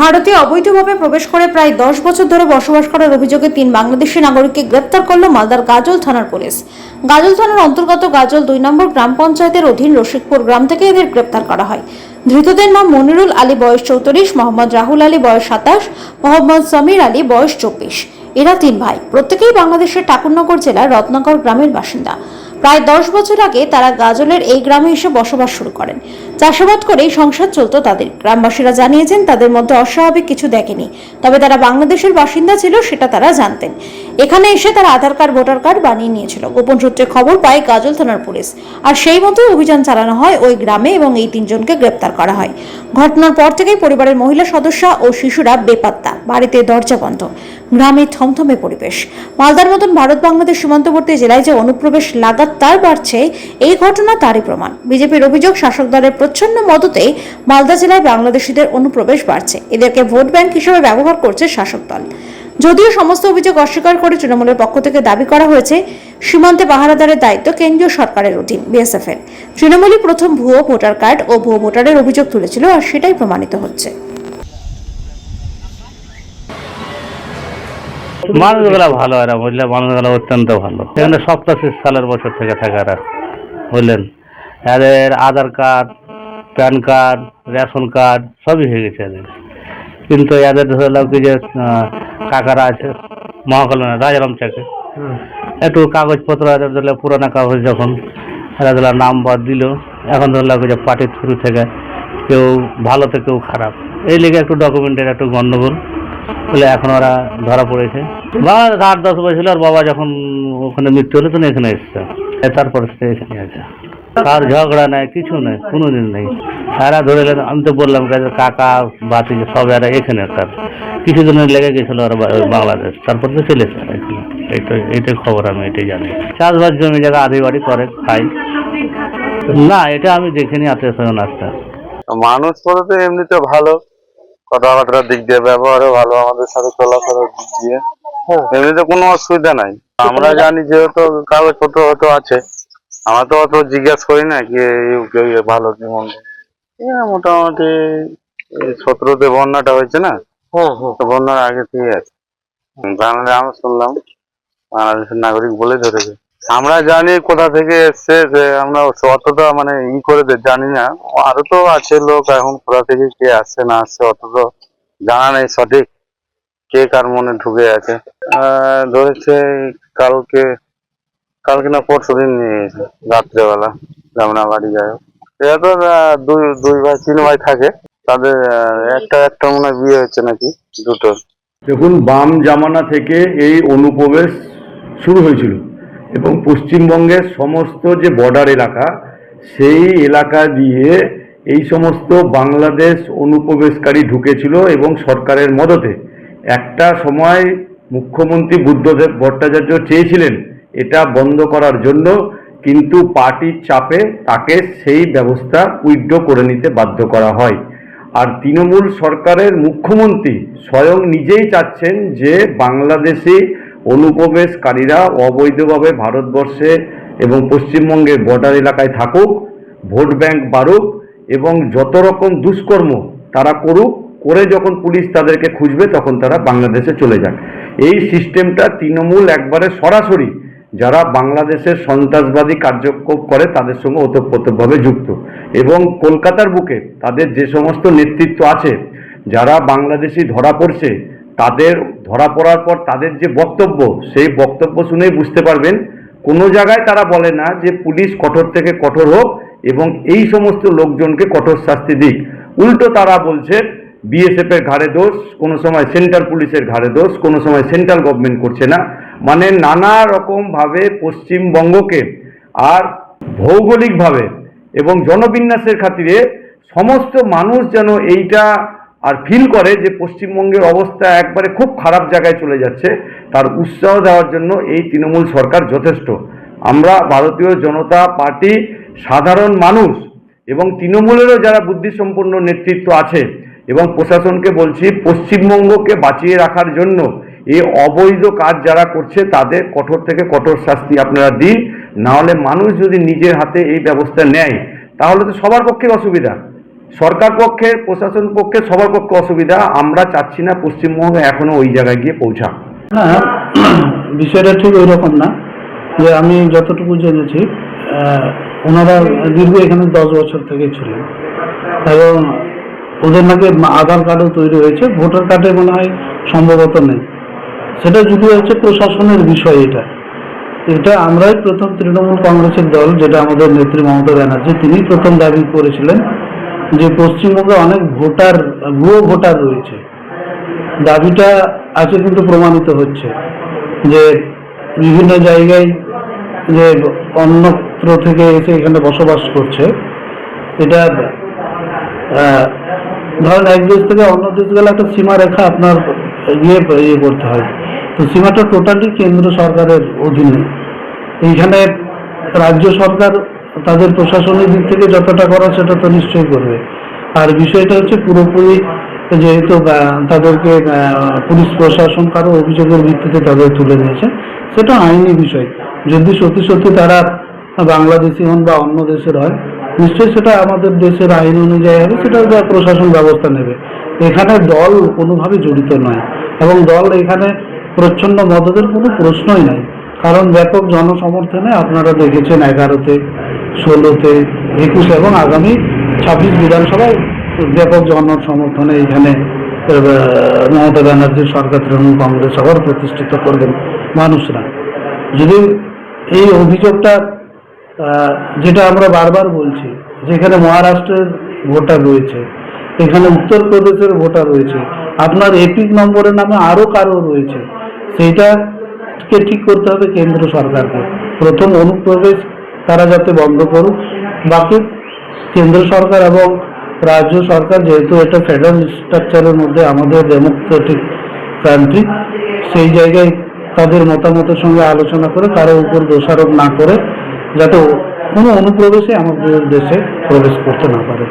ভারতে অবৈধভাবে প্রবেশ করে প্রায় দশ বছর ধরে বসবাস করার অভিযোগে তিন বাংলাদেশি নাগরিককে গ্রেপ্তার করল মালদার গাজল থানার পুলিশ। গাজল থানার অন্তর্গত গাজল দুই নম্বর গ্রাম পঞ্চায়েতের অধীন রসিকপুর গ্রাম থেকে এদের গ্রেপ্তার করা হয়। ধৃতদের নাম মনিরুল আলী, বয়স চৌত্রিশ, মোহাম্মদ রাহুল আলী, বয়স সাতাশ, মোহাম্মদ সমীর আলী, বয়স চব্বিশ। এরা তিন ভাই। প্রত্যেকেই বাংলাদেশের ঠাকুরনগর জেলার রত্নাকর গ্রামের বাসিন্দা। প্রায় দশ বছর আগে তারা গাজলের এই গ্রামে এসে বসবাস শুরু করেন। চাষাবাদ করেই সংসার চলতো তাদের। গ্রামবাসীরা জানিয়েছেন, তাদের মধ্যে অস্বাভাবিক কিছু দেখেনি। তবে তারা বাংলাদেশের বাসিন্দা ছিল সেটা তারা জানতেন। এখানে এসে তারা আধার কার্ড, ভোটার কার্ড বানিয়ে নিয়েছিল। গোপন সূত্রে খবর পায়, গাজল থানার পুলিশ। আর সেই মতোই অভিযান চালানো হয় ওই গ্রামে এবং এই তিনজনকে গ্রেপ্তার করা হয়। ঘটনার পর থেকেই পরিবারের মহিলা সদস্য ও শিশুরা বেপাত্তা। বাড়িতে দরজা বন্ধ। গ্রামে থমথমে পরিবেশ। মালদার মতন ভারত বাংলাদেশ সীমান্তবর্তী জেলায় যে অনুপ্রবেশ লাগাতার বাড়ছে, এই ঘটনা তারই প্রমাণ। বিজেপির অভিযোগ, শাসক দলের প্রচ্ছন্ন মদতে মালদা জেলায় বাংলাদেশিদের অনুপ্রবেশ বাড়ছে। এদেরকে ভোট ব্যাংক হিসেবে ব্যবহার করছে শাসক দল। যদিও সমস্ত অভিযোগ অস্বীকার করে তৃণমূলের পক্ষ থেকে দাবি করা হয়েছে, সীমান্তে পাহারাদারের দায়িত্ব কেন্দ্রীয় সরকারের অধীন বিএসএফ এর তৃণমূলই প্রথম ভুয়ো ভোটার কার্ড ও ভুয়ো ভোটারের অভিযোগ তুলেছিল আর সেটাই প্রমাণিত হচ্ছে। মানুষগুলা ভালো এরা বুঝলে? মানুষগুলা অত্যন্ত ভালো। এখানে সপ্তাশি সালের বছর থেকে থাকে এরা বুঝলেন? এদের Aadhaar card PAN card ration card সবই হয়ে গেছে এদের। কিন্তু এদের ধরলাম কি যে কাকারা আছে মহাকল্যাণ রাজারাম চাকে একটু কাগজপত্র এদের ধরলে পুরানো কাগজ যখন এরা ধরলে নাম্বার দিল এখন ধরলাম যে পার্টির থ্রু থেকে কেউ ভালো তো কেউ খারাপ। এই লেগে একটু ডকুমেন্টের একটু গন্ডগোল। বলে এখন ওরা ধরা পড়েছে। বাবা আট দশ বছর আর বাবা যখন ওখানে মৃত্যু হলো, তখন এখানে এসছে। তারপর থেকে এখানে আছে। আর ঝগড়া নাই, কিছু নেই কোনো দিন নেই। এরা ধরে গেলে, আমি তো বললাম কাকা, বাতি, সব এরা এখানে তার। কিছুদিনের লেগে গেছিল ওরা বাংলাদেশ। তারপর তো চলে এসে এখানে। এইটাই এইটাই খবর আমি এটাই জানি। চাষবাস জমি জায়গা আধি বাড়ি করে খাই না, এটা আমি দেখিনি, আত্মীয় স্বজন আসতে। মানুষ তো এমনিতে ভালো। কথাবার্তার দিক দিয়ে ব্যবহারও ভালো আমাদের সাথে চলাফেরার দিক দিয়ে। এমনিতে কোনো অসুবিধা নাই। আমরা জানি যেহেতু কাগজপত্র হয়তো আছে আমরা তো অত জিজ্ঞেস করি না কি কি ভালো কি মন্দ। মোটামুটি সতেরোতে বন্যাটা হয়েছে না তো বন্যার আগে থেকে আছে। বাংলাদেশ আমরা শুনলাম বাংলাদেশের নাগরিক বলে ধরেছে। আমরা জানি কোথা থেকে এসছে যে আমরা অতটা মানে ই করে জানি না। আরও তো আছে লোক এখন কোথা থেকে কে আসছে, না আসছে অত তো জানা নেই সঠিক। কে কার মনে ঢুকে আছে। ধরেছে কালকে কালকে না পরশু দিন নিয়ে গেছে, রাত্রেবেলা জামনা বাড়ি যাই হোক। এরা তো দুই দুই ভাই, তিন ভাই থাকে। তাদের একটা একটা মনে বিয়ে হচ্ছে নাকি, দুটো। দেখুন, বাম জামানা থেকে এই অনুপ্রবেশ শুরু হয়েছিল। এবং পশ্চিমবঙ্গের সমস্ত যে বর্ডার এলাকা, সেই এলাকা দিয়ে এই সমস্ত বাংলাদেশ অনুপ্রবেশকারী ঢুকেছিল এবং সরকারের মদতে। একটা সময় মুখ্যমন্ত্রী বুদ্ধদেব ভট্টাচার্য চেয়েছিলেন এটা বন্ধ করার জন্য, কিন্তু পার্টির চাপে তাকে সেই ব্যবস্থা উইথড্র করে নিতে বাধ্য করা হয়। আর তৃণমূল সরকারের মুখ্যমন্ত্রী স্বয়ং নিজেই চাচ্ছেন যে বাংলাদেশি অনুপ্রবেশকারীরা অবৈধভাবে ভারতবর্ষে এবং পশ্চিমবঙ্গের বর্ডার এলাকায় থাকুক, ভোট ব্যাংক বাড়ুক এবং যত রকম দুষ্কর্ম তারা করুক, করে যখন পুলিশ তাদেরকে খুঁজবে তখন তারা বাংলাদেশে চলে যাক। এই সিস্টেমটা তৃণমূল একবারে সরাসরি যারা বাংলাদেশের সন্ত্রাসবাদী কার্যক্রম করে তাদের সঙ্গে ওতপ্রোতভাবে যুক্ত। এবং কলকাতার বুকে তাদের যে সমস্ত নেতৃত্ব আছে, যারা বাংলাদেশি ধরা পড়ছে, তাদের ধরা পড়ার পর তাদের যে বক্তব্য, সেই বক্তব্য শুনেই বুঝতে পারবেন, কোনো জায়গায় তারা বলে না যে পুলিশ কঠোর থেকে কঠোর হোক এবং এই সমস্ত লোকজনকে কঠোর শাস্তি দিক। উল্টো তারা বলছে বিএসএফ এর ঘাড়ে দোষ, কোনো সময় সেন্ট্রাল পুলিশের ঘাড়ে দোষ, কোনো সময় সেন্ট্রাল গভর্নমেন্ট করছে না। মানে নানা রকম ভাবে পশ্চিমবঙ্গকে আর ভৌগোলিকভাবে এবং জনবিন্যাসের খাতিরে সমস্ত মানুষ যেন এইটা আর ফিল করে যে পশ্চিমবঙ্গের অবস্থা একবারে খুব খারাপ জায়গায় চলে যাচ্ছে, তার উৎসাহ দেওয়ার জন্য এই তৃণমূল সরকার যথেষ্ট। আমরা ভারতীয় জনতা পার্টি সাধারণ মানুষ এবং তৃণমূলেরও যারা বুদ্ধিসম্পন্ন নেতৃত্ব আছে এবং প্রশাসনকে বলছি, পশ্চিমবঙ্গকে বাঁচিয়ে রাখার জন্য এই অবৈধ কাজ যারা করছে, তাদের কঠোর থেকে কঠোর শাস্তি আপনারা দিন। না হলে মানুষ যদি নিজের হাতে এই ব্যবস্থা নেয়, তাহলে তো সবার পক্ষে অসুবিধা। সরকার পক্ষে, প্রশাসন পক্ষে, সবার পক্ষে অসুবিধা। আমরা চাচ্ছি না পশ্চিমবঙ্গে এখনও ওই জায়গায় গিয়ে পৌঁছা বিষয়টা ঠিক ওই রকম না যে আমি যতটুকু জেনেছি ওনারা দীর্ঘ এখানে দশ বছর থেকে ছিলেন। এবং ওদের নাকি আধার কার্ডও তৈরি হয়েছে, ভোটার কার্ডে মনে হয় সম্ভবত নেই। সেটা যদি হচ্ছে প্রশাসনের বিষয় এটা। এটা আমরাই প্রথম তৃণমূল কংগ্রেসের দল, যেটা আমাদের নেত্রী মমতা ব্যানার্জি তিনি প্রথম দাবি করেছিলেন যে পশ্চিমবঙ্গে অনেক ভোটার, ভুয়ো ভোটার রয়েছে। দাবিটা আছে কিন্তু প্রমাণিত হচ্ছে যে বিভিন্ন জায়গায় যে অন্যত্র থেকে এসে এখানে বসবাস করছে। এটা ধরেন এক দেশ থেকে অন্য দেশ গেলে একটা সীমারেখা আপনার ইয়ে ইয়ে করতে হয়। তো সীমাটা টোটালি কেন্দ্র সরকারের অধীনে। এইখানে রাজ্য সরকার তাদের প্রশাসনিক দিক থেকে যতটা করা সেটা তো নিশ্চয়ই করবে। আর বিষয়টা হচ্ছে পুরোপুরি যেহেতু তাদেরকে পুলিশ প্রশাসন কারও অভিযোগের ভিত্তিতে তাদের তুলে নিয়েছে, সেটা আইনি বিষয়। যদি সত্যি সত্যি তারা বাংলাদেশি হন বা অন্য দেশের হয়, নিশ্চয়ই সেটা আমাদের দেশের আইন অনুযায়ী হবে, সেটা প্রশাসন ব্যবস্থা নেবে। এখানে দল কোনোভাবে জড়িত নয়, এবং দল এখানে প্রচ্ছন্ন মদতের কোনো প্রশ্নই নাই। কারণ ব্যাপক জনসমর্থনে আপনারা দেখেছেন এগারোতে ষোলোতে একুশে এবং আগামী ছাব্বিশ বিধানসভায় ব্যাপক জনসমর্থনে এখানে আহ, মমতা ব্যানার্জির সরকার তৃণমূল কংগ্রেস আবার প্রতিষ্ঠিত করবেন মানুষরা। যদি এই অভিযোগটা যেটা আমরা বারবার বলছি যেখানে মহারাষ্ট্রের ভোটার রয়েছে এখানে উত্তরপ্রদেশের ভোটার রয়েছে আপনার এপিক নম্বরের নামে আরও কারও রয়েছে সেইটাকে ঠিক করতে হবে কেন্দ্র সরকারকে। প্রথম অনুপ্রবেশ তারা যাতে বন্ধ করুক। বাকি কেন্দ্র সরকার এবং রাজ্য সরকার যেহেতু এটা ফেডারেল স্ট্রাকচারের মধ্যে আমাদের ডেমোক্রেটিক কান্ট্রি সেই জায়গায় তাদের মতামতের সঙ্গে আলোচনা করে, কারও উপর দোষারোপ না করে, যাতে কোনো অনুপ্রবেশে আমাদের দেশে প্রবেশ করতে না পারে।